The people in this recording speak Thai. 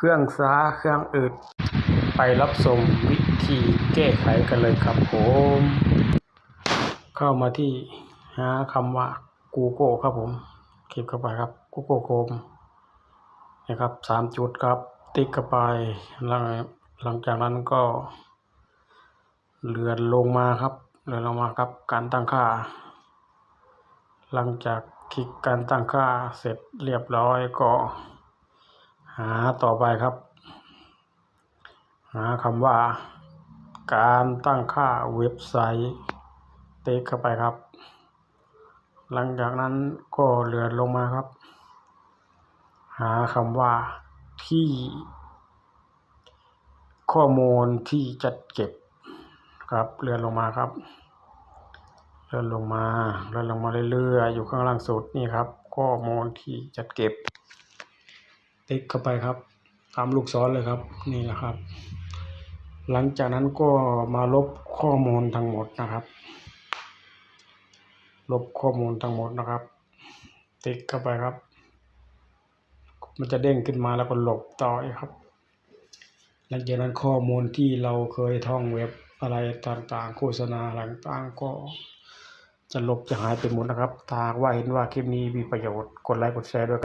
เครื่องซ้าเครื่องอึดไปรับชมวิธีแก้ไขกันเลยครับผม เข้ามาที่หาคำว่า Google ครับผม คลิกเข้าไปครับ Google Chrome นะครับสามจุดครับ ติ๊กเข้าไปหลังหลังจากนั้นก็ เลื่อนลงมาครับ เลื่อนลงมาครับ การตั้งค่า หลังจากคลิกการตั้งค่าเสร็จเรียบร้อยก็ หาต่อไปครับ หาคำว่า การตั้งค่าเว็บไซต์ติ๊กเข้าไปครับ หลังจากนั้นก็เลื่อนลงมาครับ หาคำว่าที่ ข้อมูลที่จัดเก็บครับเลื่อนลงมาครับเลื่อนลงมาเลื่อนลงมาเรื่อยๆอยู่ข้างล่างสุดนี่ครับ ข้อมูลที่จัดเก็บ ติ๊กเข้าไปครับตามลูกศรเลยครับ นี่แหละครับ หลังจากนั้นก็มาลบข้อมูลทั้งหมดนะครับ ลบข้อมูลทั้งหมดนะครับ ติ๊กเข้าไปครับ มันจะเด้งขึ้นมาแล้วก็ลบต่อครับ หลังจากนั้นข้อมูลที่เราเคยท่องเว็บอะไรต่างๆ โฆษณาต่างๆก็จะลบจะหายไปหมดนะครับถ้าหากว่าเห็นว่าคลิปนี้มีประโยชน์กดไลค์กดแชร์ด้วย